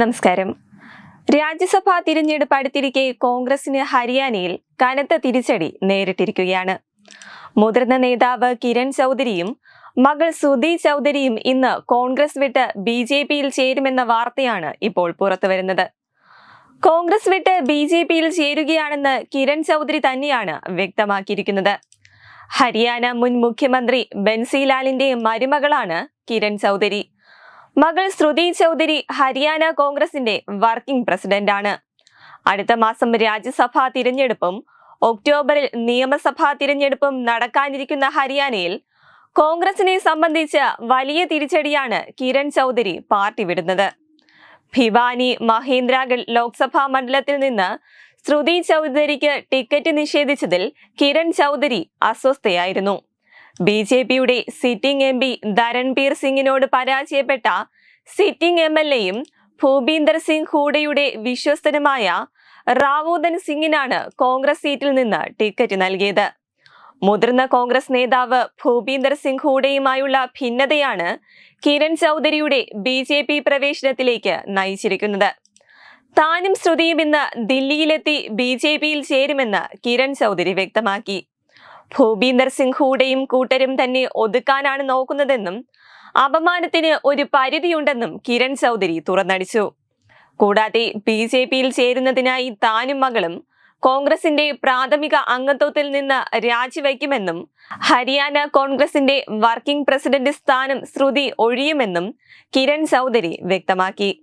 നമസ്കാരം. രാജ്യസഭാ തിരഞ്ഞെടുപ്പ് അടുത്തിരിക്കെ കോൺഗ്രസിന് ഹരിയാനയിൽ കനത്ത തിരിച്ചടി നേരിട്ടിരിക്കുകയാണ്. മുതിർന്ന നേതാവ് കിരൺ ചൗധരിയും മകൾ സുധി ചൗധരിയും ഇന്ന് കോൺഗ്രസ് വിട്ട് ബി ജെ പിയിൽ ചേരുമെന്ന വാർത്തയാണ് ഇപ്പോൾ പുറത്തുവരുന്നത്. കോൺഗ്രസ് വിട്ട് ബി ജെ പിയിൽ ചേരുകയാണെന്ന് കിരൺ ചൗധരി തന്നെയാണ് വ്യക്തമാക്കിയിരിക്കുന്നത്. ഹരിയാന മുൻ മുഖ്യമന്ത്രി ബൻസിലാലിന്റെ മരുമകളാണ് കിരൺ ചൗധരി. മകൾ ശ്രുതി ചൗധരി ഹരിയാന കോൺഗ്രസിന്റെ വർക്കിംഗ് പ്രസിഡന്റാണ്. അടുത്ത മാസം രാജ്യസഭാ തിരഞ്ഞെടുപ്പും ഒക്ടോബറിൽ നിയമസഭാ തിരഞ്ഞെടുപ്പും നടക്കാനിരിക്കുന്ന ഹരിയാനയിൽ കോൺഗ്രസിനെ സംബന്ധിച്ച് വലിയ തിരിച്ചടിയാണ് കിരൺ ചൗധരി പാർട്ടി വിടുന്നത്. ഭിവാനി മഹേന്ദ്രഗഡ് ലോക്സഭാ മണ്ഡലത്തിൽ നിന്ന് ശ്രുതി ചൗധരിക്ക് ടിക്കറ്റ് നിഷേധിച്ചതിൽ കിരൺ ചൗധരി അസ്വസ്ഥയായിരുന്നു. ബി ജെ പിയുടെ സിറ്റിംഗ് എം പി ധരൺബീർ സിംഗിനോട് പരാജയപ്പെട്ട സിറ്റിംഗ് എം എൽ എയും ഭൂപീന്ദർ സിംഗ് ഹൂഡയുടെ വിശ്വസ്തനുമായ റാവൂദൻ സിംഗിനാണ് കോൺഗ്രസ് സീറ്റിൽ നിന്ന് ടിക്കറ്റ് നൽകിയത്. മുതിർന്ന കോൺഗ്രസ് നേതാവ് ഭൂപീന്ദർ സിംഗ് ഹൂഡയുമായുള്ള ഭിന്നതയാണ് കിരൺ ചൗധരിയുടെ ബി ജെ പി പ്രവേശനത്തിലേക്ക് നയിച്ചിരിക്കുന്നത്. താനും ശ്രുതിയും ഇന്ന് ദില്ലിയിലെത്തി ബി ജെ പിയിൽ ചേരുമെന്ന് കിരൺ ചൗധരി വ്യക്തമാക്കി. ഭൂപീന്ദർ സിംഗ് ഹൂഡയും കൂട്ടരും തന്നെ ഒതുക്കാനാണ് നോക്കുന്നതെന്നും അപമാനത്തിന് ഒരു പരിധിയുണ്ടെന്നും കിരൺ ചൗധരി തുറന്നടിച്ചു. കൂടാതെ ബി ജെ പിയിൽ ചേരുന്നതിനായി താനും മകളും കോൺഗ്രസിന്റെ പ്രാഥമിക അംഗത്വത്തിൽ നിന്ന് രാജിവയ്ക്കുമെന്നും ഹരിയാന കോൺഗ്രസിന്റെ വർക്കിംഗ് പ്രസിഡന്റ് സ്ഥാനം ശ്രുതി ഒഴിയുമെന്നും കിരൺ ചൗധരി വ്യക്തമാക്കി.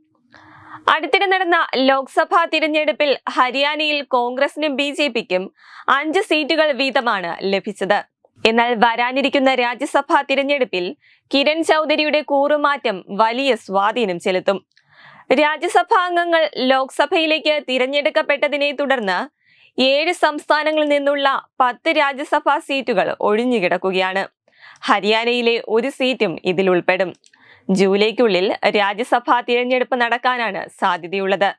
അടുത്തിടെ നടന്ന ലോക്സഭാ തിരഞ്ഞെടുപ്പിൽ ഹരിയാനയിൽ കോൺഗ്രസിനും ബി ജെ പിക്കും അഞ്ച് സീറ്റുകൾ വീതമാണ് ലഭിച്ചത്. എന്നാൽ വരാനിരിക്കുന്ന രാജ്യസഭാ തിരഞ്ഞെടുപ്പിൽ കിരൺ ചൗധരിയുടെ കൂറുമാറ്റം വലിയ സ്വാധീനം ചെലുത്തും. രാജ്യസഭാ അംഗങ്ങൾ ലോക്സഭയിലേക്ക് തിരഞ്ഞെടുക്കപ്പെട്ടതിനെ തുടർന്ന് ഏഴ് സംസ്ഥാനങ്ങളിൽ നിന്നുള്ള പത്ത് രാജ്യസഭാ സീറ്റുകൾ ഒഴിഞ്ഞുകിടക്കുകയാണ്. ഹരിയാനയിലെ ഒരു സീറ്റും ഇതിൽ ഉൾപ്പെടും. ജൂലൈക്കുള്ളിൽ രാജ്യസഭാ തിരഞ്ഞെടുപ്പ് നടക്കാനാണ് സാധ്യതയുള്ളത്.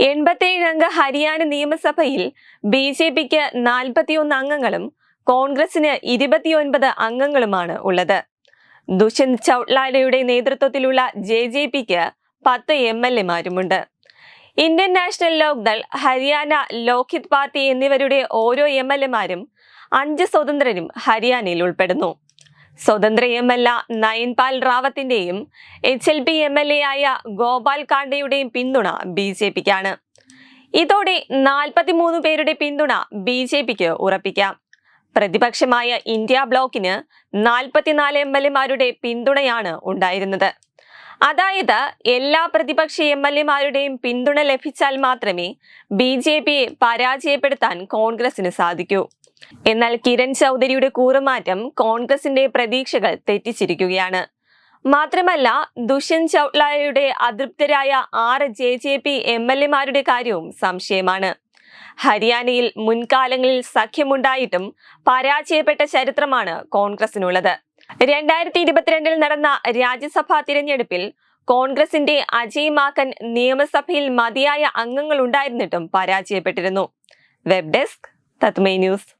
എൺപത്തിയേഴ് അംഗ ഹരിയാന നിയമസഭയിൽ ബി ജെ പിക്ക് നാൽപ്പത്തിയൊന്ന് അംഗങ്ങളും കോൺഗ്രസിന് ഇരുപത്തിയൊൻപത് അംഗങ്ങളുമാണ് ഉള്ളത്. ദുഷ്യന്ത് ചൌട്ട്ലാലയുടെ നേതൃത്വത്തിലുള്ള ജെ ജെ പിക്ക് പത്ത് M L എമാരുമുണ്ട്. Indian National Lokdal Haryana Lokhit party എന്നിവരുടെ ഓരോ എം എൽ എമാരും അഞ്ച് സ്വതന്ത്രരും ഹരിയാനയിൽ ഉൾപ്പെടുന്നു. സ്വതന്ത്ര M L A Nayanpal റാവത്തിന്റെയും H L P M L A ആയ ഗോപാൽ കാണ്ടയുടെയും പിന്തുണ ബി ജെ പിക്കാണ്. ഇതോടെ നാൽപ്പത്തിമൂന്ന് പേരുടെ പിന്തുണ ബി ജെ പിക്ക് ഉറപ്പിക്കാം. പ്രതിപക്ഷമായ ഇന്ത്യ ബ്ലോക്കിന് നാൽപ്പത്തിനാല് എം എൽ എമാരുടെ പിന്തുണയാണ് ഉണ്ടായിരുന്നത്. അതായത് എല്ലാ പ്രതിപക്ഷ എം എൽ എമാരുടെയും പിന്തുണ ലഭിച്ചാൽ മാത്രമേ ബി ജെ പിയെ പരാജയപ്പെടുത്താൻ കോൺഗ്രസിന് സാധിക്കൂ. എന്നാൽ കിരൺ ചൗധരിയുടെ കൂറുമാറ്റം കോൺഗ്രസിന്റെ പ്രതീക്ഷകൾ തെറ്റിച്ചിരിക്കുകയാണ്. മാത്രമല്ല ദുഷ്യന്ത് ചൌട്ട്ലായയുടെ അതൃപ്തരായ ആറ് J J P M L എമാരുടെ കാര്യവും സംശയമാണ്. ഹരിയാനയിൽ മുൻകാലങ്ങളിൽ സഖ്യമുണ്ടായിട്ടും പരാജയപ്പെട്ട ചരിത്രമാണ് കോൺഗ്രസിനുള്ളത്. രണ്ടായിരത്തി ഇരുപത്തിരണ്ടിൽ നടന്ന രാജ്യസഭാ തിരഞ്ഞെടുപ്പിൽ കോൺഗ്രസിന്റെ അജയ് മാക്കൻ നിയമസഭയിൽ മതിയായ അംഗങ്ങൾ ഉണ്ടായിരുന്നിട്ടും പരാജയപ്പെട്ടിരുന്നു. വെബ് ഡെസ്ക് തത്മേ ന്യൂസ്.